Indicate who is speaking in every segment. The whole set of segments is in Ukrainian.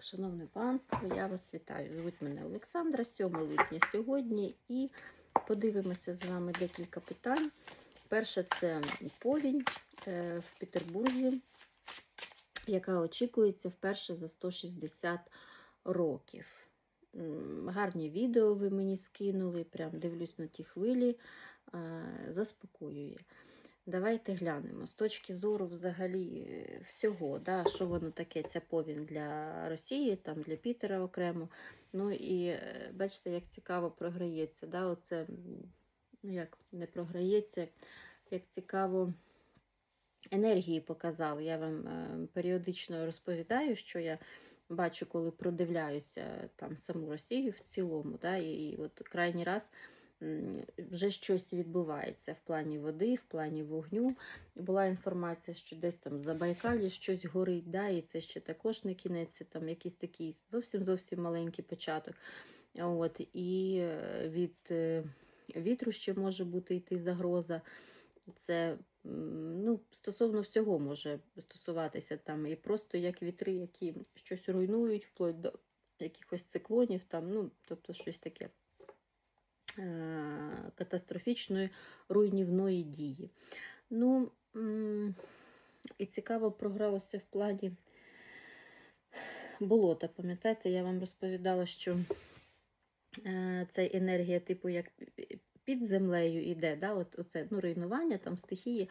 Speaker 1: Шановне панство, я вас вітаю. Звуть мене Олександра, 7 липня сьогодні, і подивимося з вами декілька питань. Перше, це повінь е, в Петербурзі, яка очікується вперше за 160 років. Гарні відео ви мені скинули, прям дивлюсь на ті хвилі, е, заспокоює. Давайте глянемо. З точки зору взагалі е, всього, да, що воно таке, ця повінь для Росії, там для Пітера окремо. Ну і е, бачите, як цікаво програється. Да, оце, ну як не програється, як цікаво енергії показав. Я вам е, періодично розповідаю, що я бачу, коли продивляюся там саму Росію в цілому. Да, і, і от крайній раз вже щось відбувається в плані води, в плані вогню. Була інформація, що десь там в Забайкалі щось горить, да, і це ще також не кінець, там якийсь такий зовсім зовсім маленький початок. От, і е, від е, вітру ще може бути йти загроза. Це ну, стосовно всього може стосуватися там і просто як вітри, які щось руйнують, вплоть до якихось циклонів, там, ну, тобто щось таке катастрофічної руйнівної дії. Ну, і цікаво програлося в плані болота. Пам'ятаєте, я вам розповідала, що це енергія, типу, як під землею йде, да? От, оце, ну, руйнування, там стихії,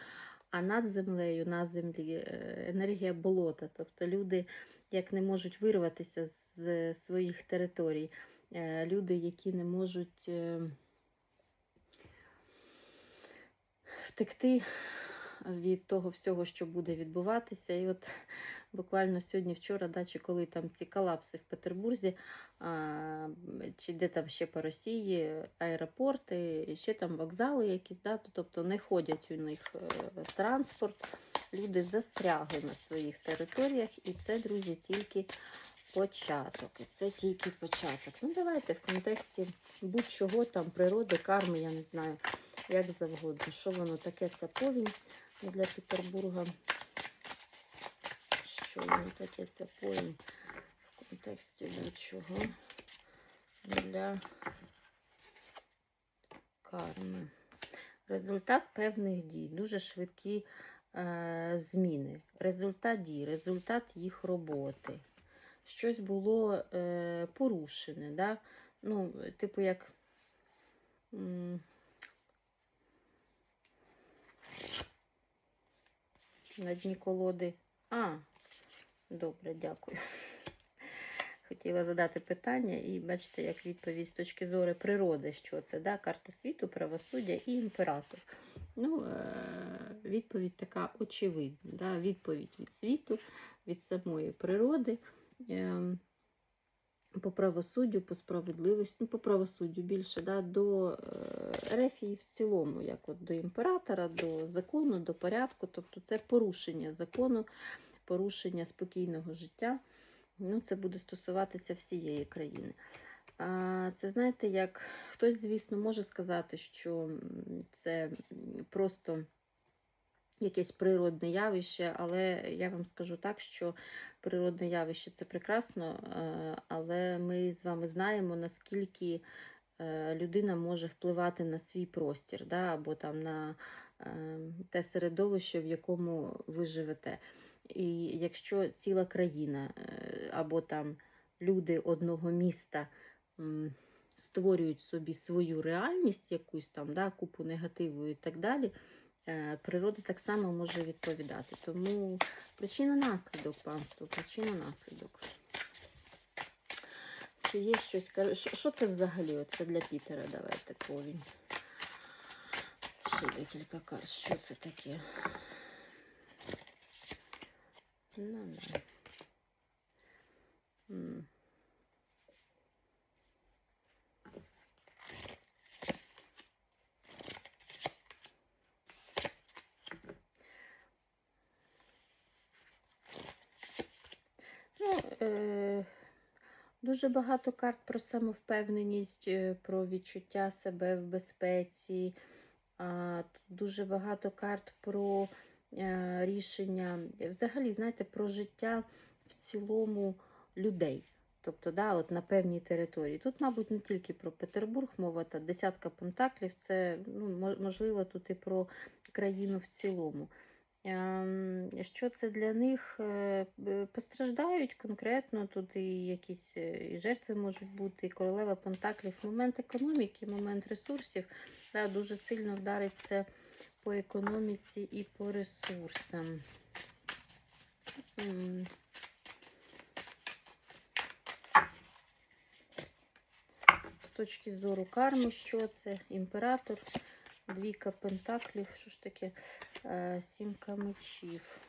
Speaker 1: а над землею, на землі е, енергія болота. Тобто люди як не можуть вирватися з своїх територій, люди, які не можуть е, втекти від того всього, що буде відбуватися. І от буквально сьогодні-вчора, да, чи коли там ці колапси в Петербурзі, а, чи де там ще по Росії, аеропорти, ще там вокзали якісь, да, тобто не ходять у них е, транспорт, люди застрягли на своїх територіях, і це, друзі, тільки початок. Це тільки початок. Ну, давайте в контексті будь-чого там, природи, карми, я не знаю, як завгодно. Що воно таке, ця повінь для Петербурга? Що воно таке, ця повінь в контексті будь-чого для карми. Результат певних дій, дуже швидкі е, зміни. Результат дій, результат їх роботи. Щось було е, порушене, да? ну, типу, як. На дні колоди. А, добре, дякую. Хотіла задати питання, і бачите, як відповідь з точки зору природи, що це да? карта світу, правосуддя і імператор. Ну, е, відповідь така очевидна. Да? Відповідь від світу, від самої природи. Е, по правосуддю, по справедливості, ну, по правосуддю більше, да, до е, Ерефії в цілому, як от до імператора, до закону, до порядку. Тобто це порушення закону, порушення спокійного життя. Ну, Це буде стосуватися всієї країни. Це знаєте, як хтось, звісно, може сказати, що це просто якесь природне явище, але я вам скажу так, що природне явище це прекрасно, е, але ми з вами знаємо, наскільки е, людина може впливати на свій простір, да, або там на е, те середовище, в якому ви живете. І якщо ціла країна або там люди одного міста створюють собі свою реальність, якусь там, да, купу негативу і так далі, природа так само може відповідати. Тому причина наслідок, панство, причина наслідок. Чи є щось? Що, це взагалі? Це для Пітера давайте повінь. Ще декілька карт. Що це таке? Ну, да. М. Ну, е, дуже багато карт про самовпевненість, е, про відчуття себе в безпеці. Тут дуже багато карт про е, рішення, взагалі, знаєте, про життя в цілому людей. Тобто, да, от на певній території. Тут, мабуть, не тільки про Петербург мова, та десятка пентаклів, це ну, можливо тут і про країну в цілому. Ем, Що це для них? Е, Постраждають конкретно, тут і якісь е, і жертви можуть бути, і королева Пентаклів, момент економіки, момент ресурсів, да, дуже сильно вдарить це по економіці і по ресурсам. З точки зору карми, що це? Імператор, двійка пентаклів, що ж таке? Е, Сімка мечів.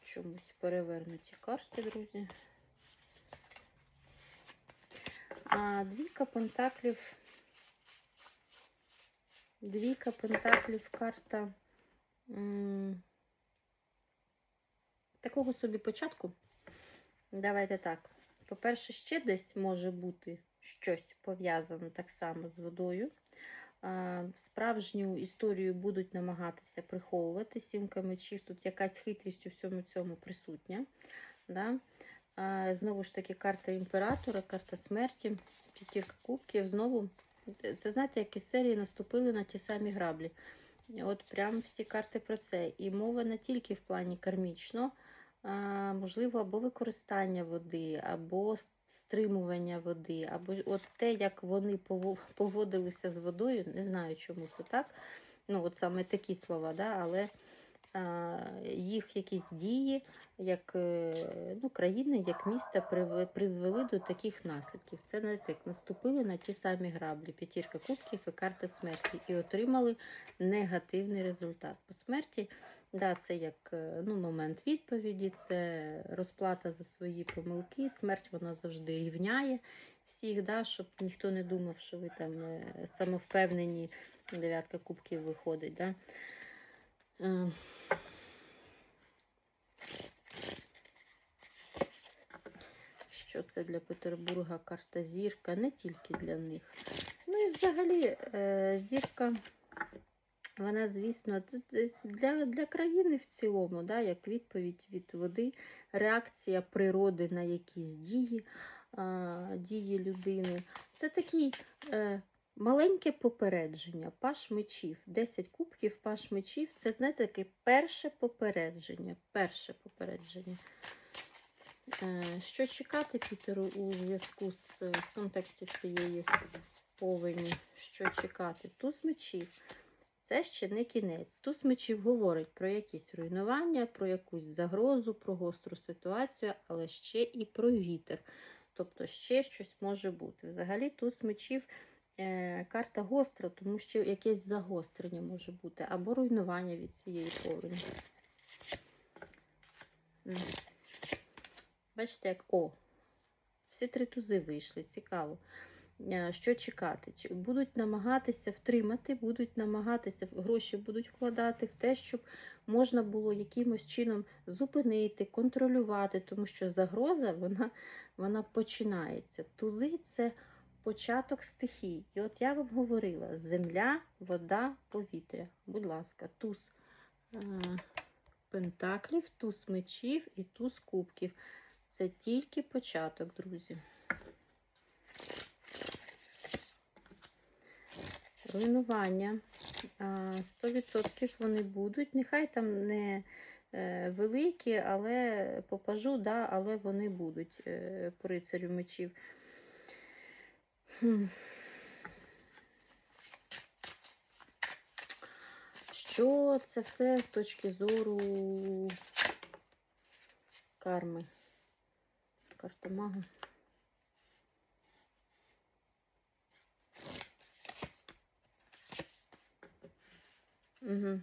Speaker 1: Чомусь перевернуті карти, друзі. А двійка пентаклів. Двійка пентаклів карта такого собі початку. Давайте так. По-перше, ще десь може бути щось пов'язане так само з водою. Справжню історію будуть намагатися приховувати сімка мечів. Тут якась хитрість у всьому цьому присутня. Да? Знову ж таки, карта імператора, карта смерті, п'ятірка кубків. Знову, це знаєте, як із серії наступили на ті самі граблі. От прям всі карти про це. І мова не тільки в плані кармічно, можливо, або використання води, або стримування води, або от те, як вони поводилися з водою, не знаю, чому це так. Ну, от саме такі слова, да? але а, їх якісь дії, як е, ну, країни, як міста призвели до таких наслідків. Це не так, наступили на ті самі граблі, п'ятірка кубків і карта смерті, і отримали негативний результат. По смерті Да, це як е, ну, момент відповіді, це розплата за свої помилки. Смерть вона завжди рівняє всіх, да, щоб ніхто не думав, що ви там е, самовпевнені, дев'ятка кубків виходить. Да. Е, Що це для Петербурга карта зірка, не тільки для них. Ну і взагалі зірка. Вона, звісно, для, для країни в цілому, да, як відповідь від води, реакція природи на якісь дії, а, дії людини. Це такий е, маленьке попередження, паш мечів. 10 кубків паш мечів це не таке перше попередження. Перше попередження. Е, що чекати Пітеру у зв'язку з в контексті цієї повені? Що чекати? Туз мечів. Це ще не кінець. Туз мечів говорить про якісь руйнування, про якусь загрозу, про гостру ситуацію, але ще і про вітер. Тобто ще щось може бути. Взагалі, туз мечів е, карта гостра, тому що якесь загострення може бути, або руйнування від цієї повені. Бачите, як о, всі три тузи вийшли, цікаво. Е, Що чекати? Будуть намагатися втримати, будуть намагатися гроші будуть вкладати в те, щоб можна було якимось чином зупинити, контролювати, тому що загроза вона, вона починається. Тузи це початок стихій. І от я вам говорила: земля, вода, повітря. Будь ласка, туз е, пентаклів, туз мечів і туз кубків. Це тільки початок, друзі. Руйнування. 100% вони будуть. Нехай там не е, великі, але попажу, да, але вони будуть е, по рицарю мечів. Що це все з точки зору карми? Карта Угу.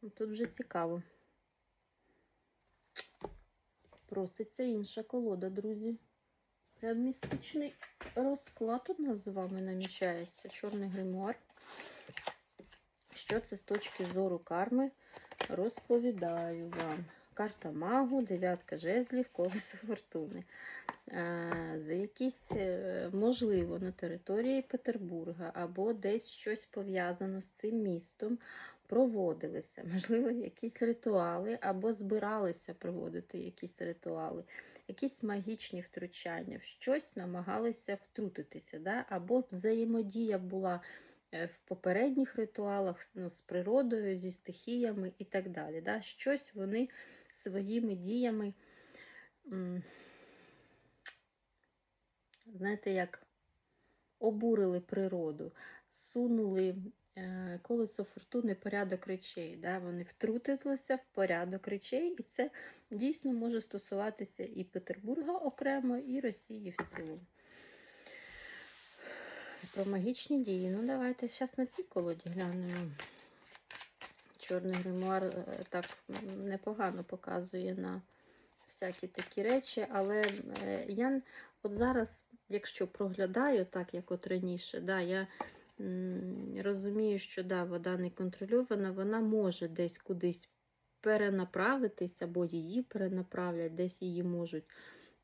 Speaker 1: Тут вже цікаво. Проситься інша колода, друзі. Прям містичний розклад у нас з вами намічається. Чорний гримуар. Що це з точки зору карми? Розповідаю вам. Карта магу, дев'ятка жезлів, колесо фортуни. Е, За якісь, е, можливо, на території Петербурга або десь щось пов'язано з цим містом проводилися, можливо, якісь ритуали, або збиралися проводити якісь ритуали, якісь магічні втручання, в щось намагалися втрутитися, да? або взаємодія була в попередніх ритуалах ну, з природою, зі стихіями і так далі. Да? Щось вони своїми діями, знаєте, як обурили природу, сунули е, колесо фортуни порядок речей. Да? Вони втрутилися в порядок речей, і це дійсно може стосуватися і Петербурга окремо, і Росії в цілому. Про магічні дії. Ну, давайте зараз на цій колоді глянемо. Чорний гримуар е, так непогано показує на всякі такі речі, але е, я от зараз, якщо проглядаю, так як от раніше, да, я розумію, що да, вода не контрольована, вона може десь кудись перенаправитись, або її перенаправлять, десь її можуть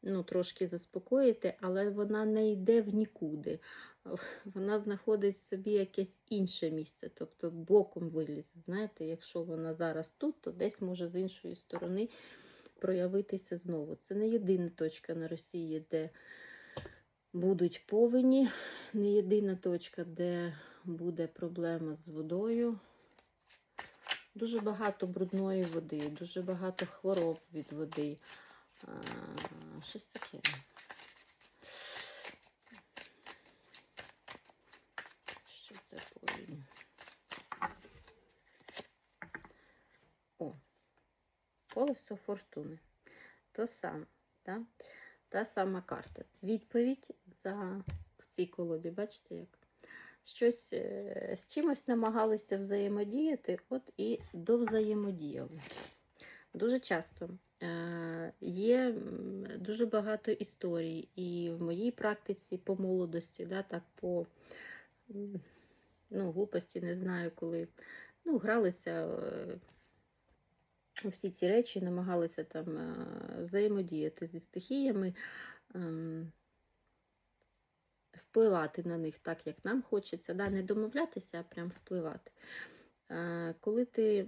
Speaker 1: ну, трошки заспокоїти, але вона не йде в нікуди. Вона знаходить в собі якесь інше місце, тобто боком вилізе. Знаєте, якщо вона зараз тут, то десь може з іншої сторони проявитися знову. Це не єдина точка на Росії, де будуть повені, не єдина точка, де буде проблема з водою. Дуже багато брудної води, дуже багато хвороб від води. А, щось таке. Що це повінь? О, колесо фортуни. То саме, та? та сама карта. Відповідь за в цій колоді, бачите, як? Щось е, з чимось намагалися взаємодіяти, от і довзаємодіяли. Дуже часто е, є дуже багато історій, і в моїй практиці по молодості, да, так по ну, глупості не знаю, коли ну, гралися е, всі ці речі, намагалися там е, взаємодіяти зі стихіями, ем, впливати на них так, як нам хочеться, да, не домовлятися, а прям впливати. Коли ти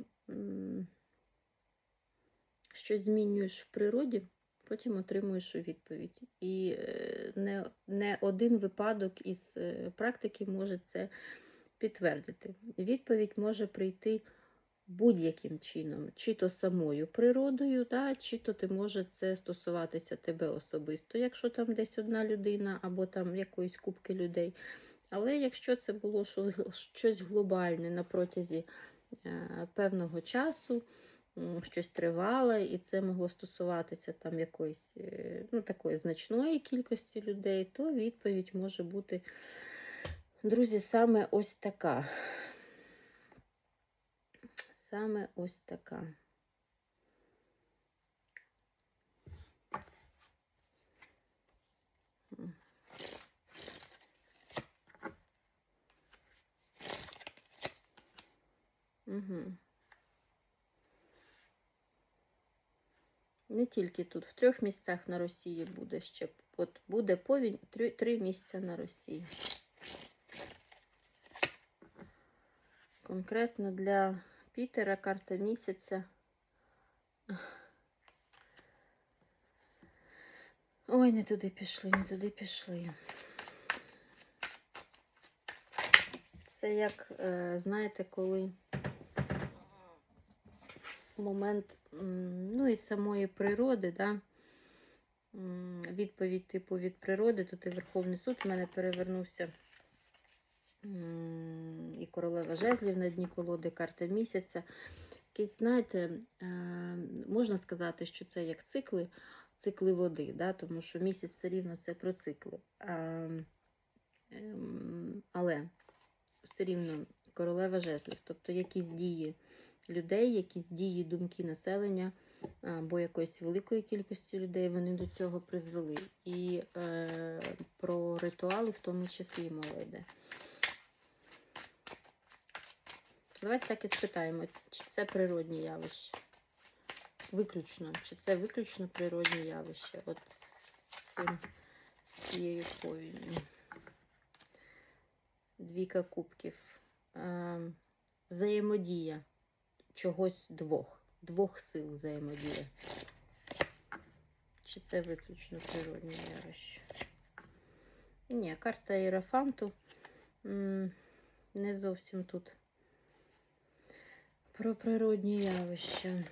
Speaker 1: щось змінюєш в природі, потім отримуєш у відповідь. І е, не, не один випадок із е, практики може це підтвердити. Відповідь може прийти будь-яким чином, чи то самою природою, да, чи то ти може це стосуватися тебе особисто, якщо там десь одна людина або там якоїсь кубки людей. Але якщо це було щось глобальне на протязі е, певного часу, щось тривале, і це могло стосуватися там якоїсь е, ну, такої значної кількості людей, то відповідь може бути, друзі, саме ось така. Саме ось така. Угу. Не тільки тут, в трьох місцях на Росії буде ще. От буде повінь, три, три місця на Росії. Конкретно для Пітера карта місяця. Ой, не туди пішли, не туди пішли. Це як, е, знаєте, коли момент, ну, із самої природи, да? відповідь типу від природи, тут і Верховний суд в мене перевернувся. І королева жезлів на дні колоди, карта місяця. Якийсь, знаєте, е, можна сказати, що це як цикли, цикли води, да? тому що місяць все рівно це про цикли. Ем, але все рівно королева жезлів, тобто якісь дії людей, якісь дії, думки населення або якоїсь великої кількості людей вони до цього призвели. І е, про ритуали в тому числі мова йде. Давайте так і спитаємо, чи це природні явище. Виключно, чи це виключно природні явище? От з цим з цією повінню. Двійка кубків. Ем, взаємодія чогось двох, двох сил взаємодія. Чи це виключно природне явище? Ні, карта Іерафанту не зовсім тут про природні явища.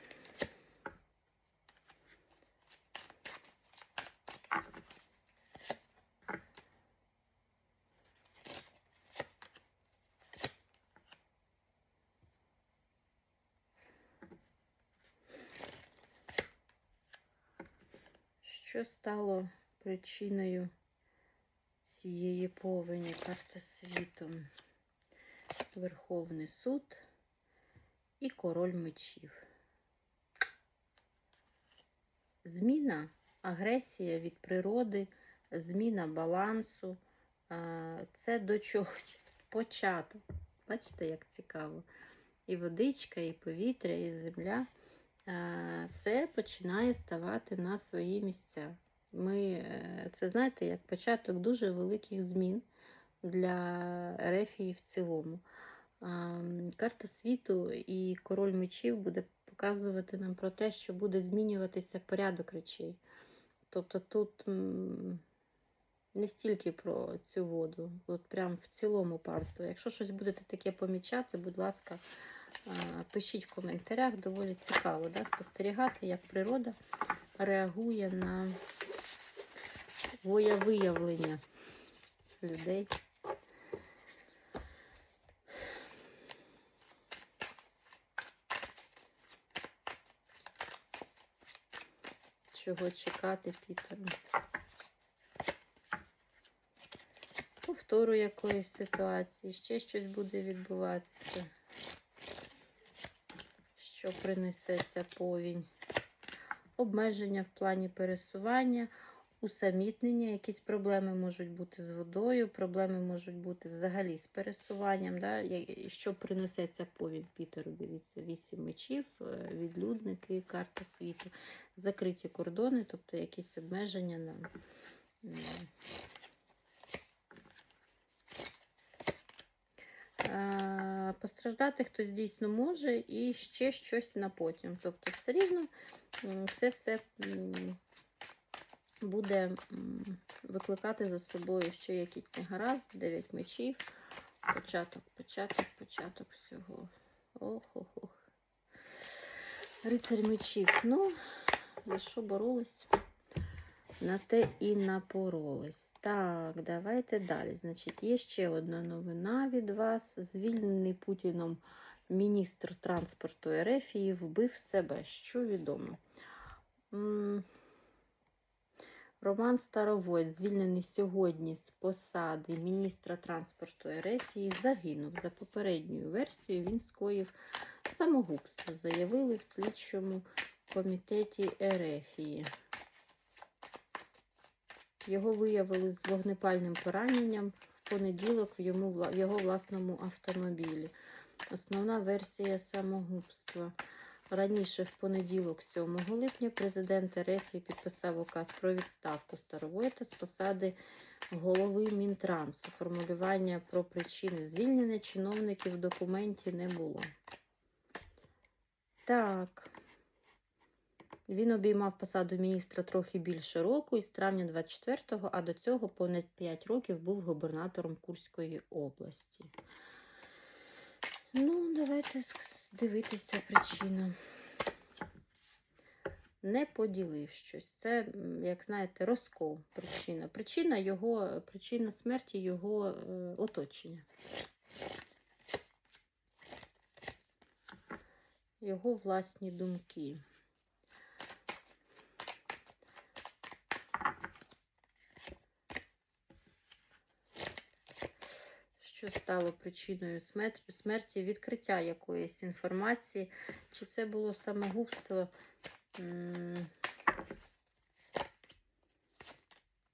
Speaker 1: Що стало причиною цієї повені карта світу? Верховний суд і король мечів. Зміна, агресія від природи, зміна балансу. Це до чогось початок. Бачите, як цікаво. І водичка, і повітря, і земля. А, Все починає ставати на свої місця. Ми, е, це знаєте, як початок дуже великих змін для Ерефії в цілому. Карта світу і король мечів буде показувати нам про те, що буде змінюватися порядок речей. Тобто тут не стільки про цю воду, от прям в цілому панство. Якщо щось будете таке помічати, будь ласка, пишіть в коментарях. Доволі цікаво да, спостерігати, як природа реагує на воєвиявлення людей. Чого чекати Пітеру? Повтору якоїсь ситуації, ще щось буде відбуватися, що принесе ця повінь. Обмеження в плані пересування, усамітнення, якісь проблеми можуть бути з водою, проблеми можуть бути взагалі з пересуванням. Да? Що принесе ця повінь Пітеру? Дивіться, вісім мечів, е, відлюдники, карта світу, закриті кордони, тобто якісь обмеження на. Е, Постраждати хтось дійсно може і ще щось на потім. Тобто, все рівно це все буде викликати за собою ще якісь негаразд, 9 мечів, початок, початок, початок всього. Ох, ох, ох. Рицарь мечів. Ну, за що боролись? На те і напоролись. Так, давайте далі. Значить, є ще одна новина від вас. Звільнений Путіном міністр транспорту Ерефії вбив себе. Що відомо? Роман Старовойт, звільнений сьогодні з посади міністра транспорту Ерефії, загинув. За попередньою версією він скоїв самогубство, заявили в слідчому комітеті Ерефії. Його виявили з вогнепальним пораненням в понеділок в йому, в його власному автомобілі. Основна версія самогубства. Раніше, в понеділок, 7 липня, президент РФ підписав указ про відставку Старовойта з посади голови Мінтрансу. Формулювання про причини звільнення чиновників в документі не було. Так. Він обіймав посаду міністра трохи більше року, із травня 24-го, а до цього понад 5 років був губернатором Курської області. Ну, давайте дивитися причину. Не поділив щось. Це, як знаєте, розкол причина. Причина його, причина смерті його е, оточення. Його власні думки. Що стало причиною смерті, відкриття якоїсь інформації? Чи це було самогубство?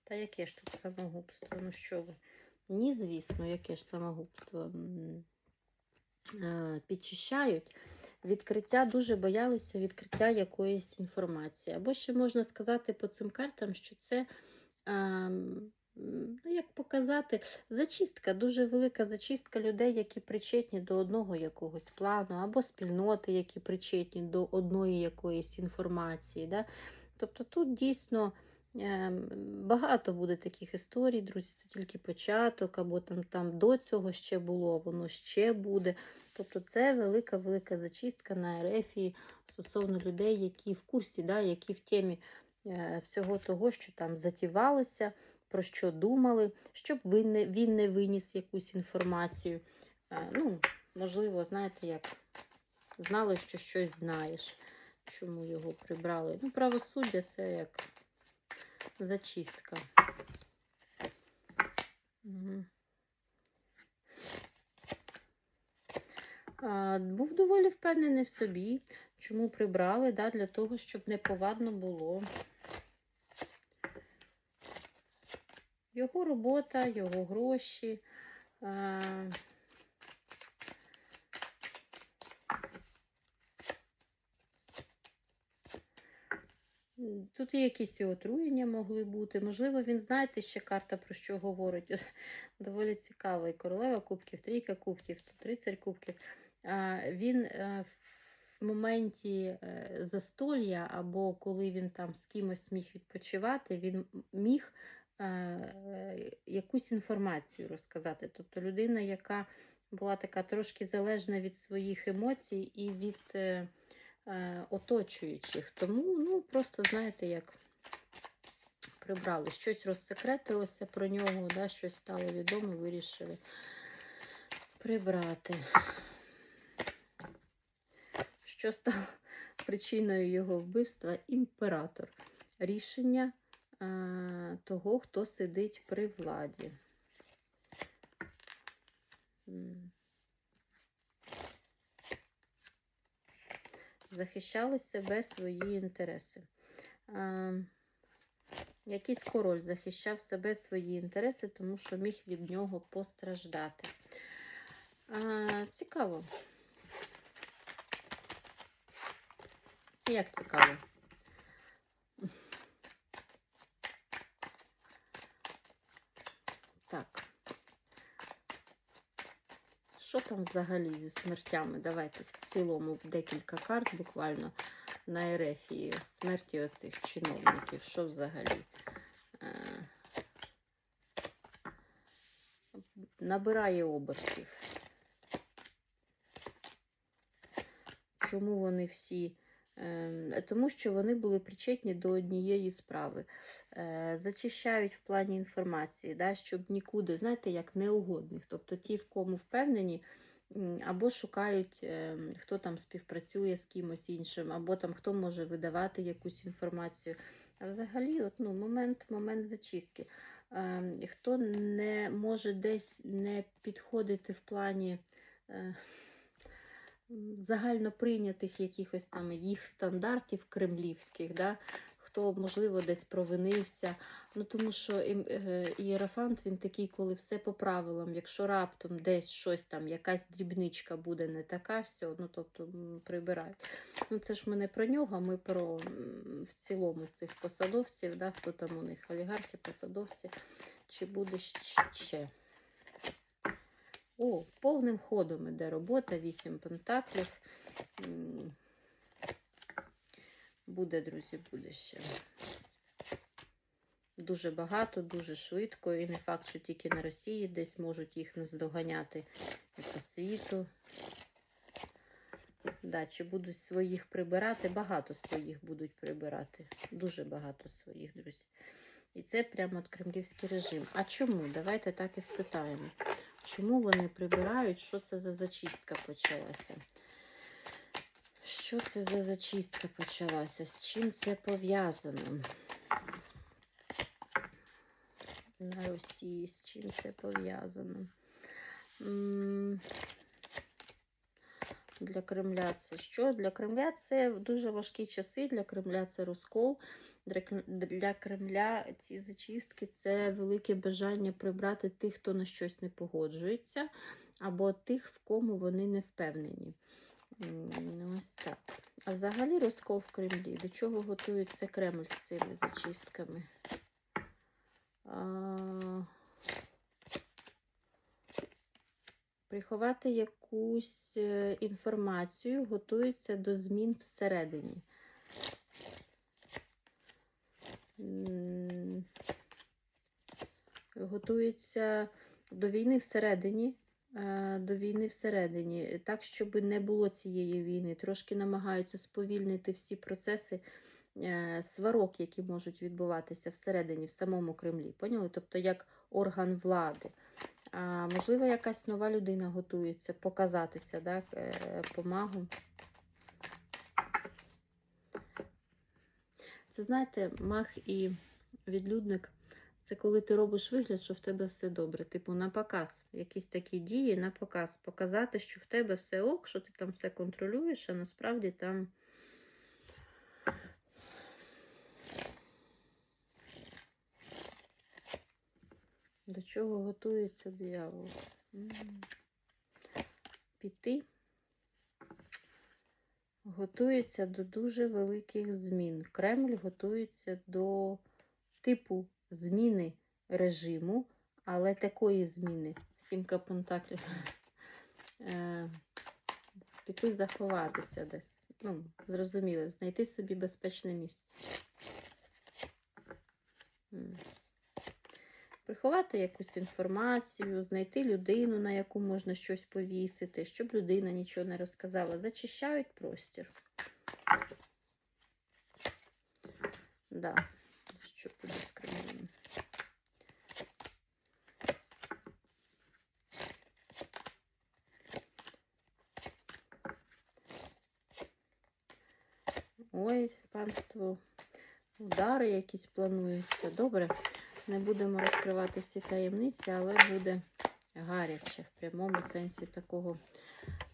Speaker 1: Та яке ж тут самогубство? Ну що ви? Ні, звісно, яке ж самогубство. Е, Підчищають. Відкриття дуже боялися відкриття якоїсь інформації. Або ще можна сказати по цим картам, що це ем, ну, як показати, зачистка, дуже велика зачистка людей, які причетні до одного якогось плану, або спільноти, які причетні до одної якоїсь інформації. Да? Тобто тут дійсно ем, багато буде таких історій, друзі, це тільки початок, або там, там до цього ще було, воно ще буде. Тобто це велика-велика зачистка на РФі стосовно людей, які в курсі, да, які в темі е, всього того, що там затівалося, про що думали, щоб він не, він не виніс якусь інформацію. Е, ну, можливо, знаєте, як знали, що щось знаєш, чому його прибрали. Ну, правосуддя це як зачистка. Мгм. А, Був доволі впевнений в собі, чому прибрали, да, для того, щоб неповадно було. Його робота, його гроші. Тут і якісь і отруєння могли бути. Можливо, він, знаєте, ще карта про що говорить. От, Доволі цікаво. І королева кубків, трійка кубків, тут рицарь кубків. Він е, в моменті е, застолья, або коли він там з кимось міг відпочивати, він міг якусь інформацію розказати. Тобто людина, яка була така трошки залежна від своїх емоцій і від. е, е, оточуючих. Тому, ну, просто, знаєте, як прибрали. Щось розсекретилося про нього, да, щось стало відомо, вирішили прибрати. Що стало причиною його вбивства? Імператор. Рішення е, того, хто сидить при владі. Захищали себе свої інтереси. А, якийсь король захищав себе свої інтереси, тому що міг від нього постраждати. А, цікаво. Як цікаво? Так. Що там взагалі зі смертями? Давайте в цілому декілька карт буквально на Ерефії смерті оцих чиновників. Що взагалі? Е, Набирає обертів. Чому вони всі? Е, Тому що вони були причетні до однієї справи. Е, Зачищають в плані інформації, да, щоб нікуди, знаєте, як неугодних. Тобто ті, в кому впевнені, або шукають, е, хто там співпрацює з кимось іншим, або там хто може видавати якусь інформацію. А взагалі, от, ну, момент, момент зачистки. Е, Хто не може десь не підходити в плані. Е, м, загально прийнятих якихось там їх стандартів кремлівських, да? хто, можливо, десь провинився. Ну, тому що ім- е, ієрофант він такий, коли все по правилам, якщо раптом десь щось там, якась дрібничка буде не така, все, ну тобто прибирають. Ну, це ж ми не про нього, ми про в цілому цих посадовців, да? хто там у них олігархи, посадовці, чи буде ще. О, повним ходом іде робота, 8 пентаклів. Буде, друзі, буде ще. Дуже багато, дуже швидко. І не факт, що тільки на Росії десь можуть їх наздоганяти і по світу. Да, чи будуть своїх прибирати? Багато своїх будуть прибирати. Дуже багато своїх, друзі. І це прямо от кремлівський режим. А чому? Давайте так і спитаємо. Чому вони прибирають? Що це за зачистка почалася? Що це за зачистка почалася? З чим це пов'язано? На Росії, з чим це пов'язано? Для Кремля це що? Для Кремля це дуже важкі часи, для Кремля це розкол. Для Кремля ці зачистки це велике бажання прибрати тих, хто на щось не погоджується, або тих, в кому вони не впевнені. Ось так. А взагалі розкол в Кремлі. До чого готується Кремль з цими зачистками? А, Приховати якусь е, інформацію готується до змін всередині. М, Готується до війни всередині. е, До війни всередині, так, щоб не було цієї війни. Трошки намагаються сповільнити всі процеси е, сварок, які можуть відбуватися всередині, в самому Кремлі. Поняли? Тобто, як орган влади. А, можливо, якась нова людина готується показатися так, е, помагу. Це, знаєте, мах і відлюдник це коли ти робиш вигляд, що в тебе все добре. Типу на показ. Якісь такі дії на показ. Показати, що в тебе все ок, що ти там все контролюєш, а насправді там. До чого готується диявол? Піти. Готується до дуже великих змін. Кремль готується до типу зміни режиму, але такої зміни. Сімка пентаклів. Е, Піти заховатися десь. Ну, зрозуміло, знайти собі безпечне місце. М. Приховати якусь інформацію, знайти людину, на яку можна щось повісити, щоб людина нічого не розказала. Зачищають простір. Да. Що буде Кремлем? Ой, панство, удари якісь плануються. Добре, не будемо розкривати всі таємниці, але буде гаряче в прямому сенсі такого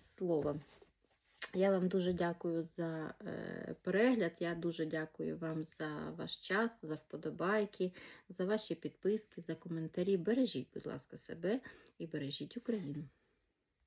Speaker 1: слова. Я вам дуже дякую за е, перегляд. Я дуже дякую вам за ваш час, за вподобайки, за ваші підписки, за коментарі. Бережіть, будь ласка, себе і бережіть Україну.